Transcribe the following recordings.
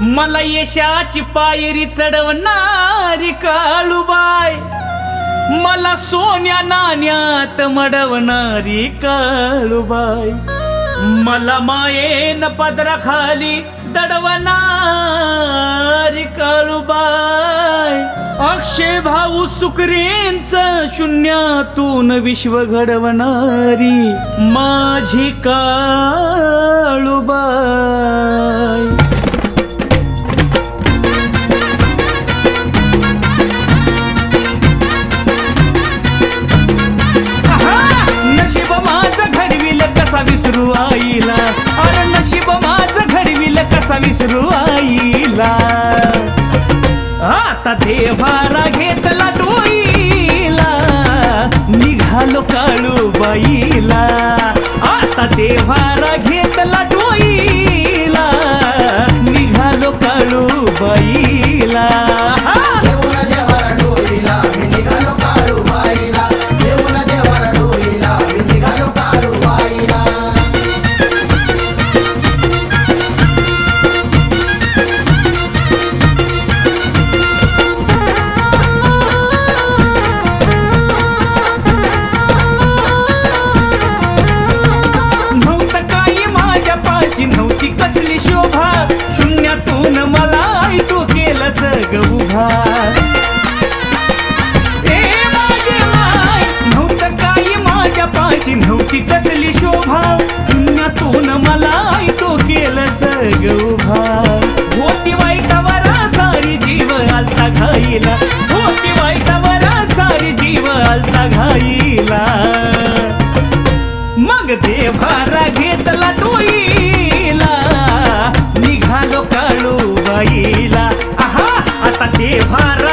मला यशाची पायरी चढवणारी काळूबाय मला सोन्या नाण्यात मडवणारी काळूबाय मला मायेन पदराखाली दडवणारी काळूबाय अक्षय भाऊ सुकरेंच शून्यातून विश्व घडवणारी माझी काळूबाय विसरू आईला आता देवारा घेतला डोईला. निघालो काळू बाईला. आता देवारा घेतला डोईला. निघालो काळू बाईला. माझ्या नव्हती कसली शोभा? शून्यातून मला ऐकू केलं सग उभा. होती वाईटावर सारी जीव आलता घाईला. होती वाईटावर सारी जीव आलता घाईला. मग देवारा घेतला डोईला निघालो काळू बाईला. आहा आता देवारा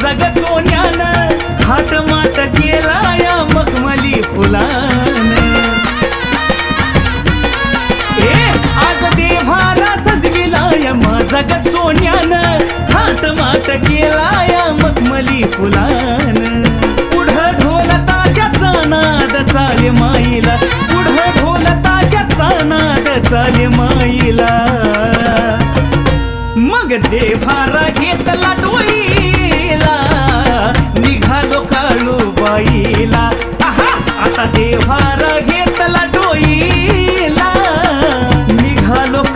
जग सोन्यानं हात मात केला या मखमली फुलान. ए आज देवाला सजविला या माझा ग सोन्यानं हात मात केला या मखमली फुलान. पुढं ढोल ताशाचा नाद चाले माईला. पुढं ढोल ताशाचा नाद चाले माईला. मग देवारा घेत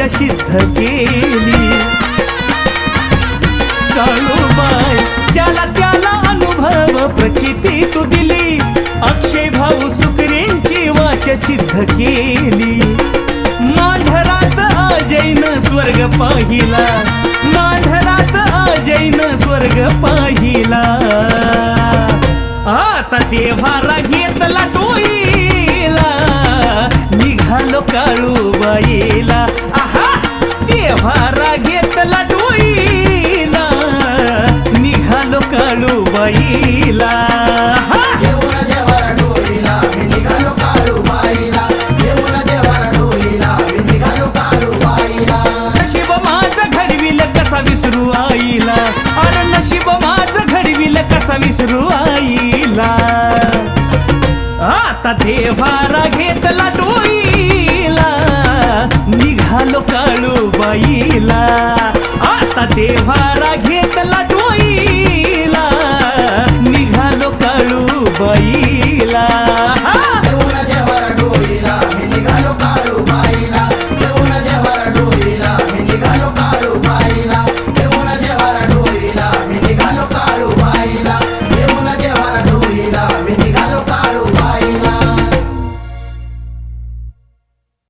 सुकरींची सिद्ध केली. काळूबाई ज्याला त्याला अनुभव प्रचिती तू दिली. अक्षय भाऊ सुकरींची वाच सिद्ध केली. मांढरात अजैन स्वर्ग पाहिला. मांढरात अजैन स्वर्ग पाहिला. आता देवारा घेतला टोईला निघालो काळू बाईला. आहा देवारा घेतला डोईला. निघालो काळू बाईला नशीब माझं घडविल कसा विसरू आईला. अरे नशीब माझं घडविल कसा विसरू आईला. आता देवारा घेतला डोईला. निघालो काळू बाईला आता देवारा घेतला डोईला निघालो काळू बाईला.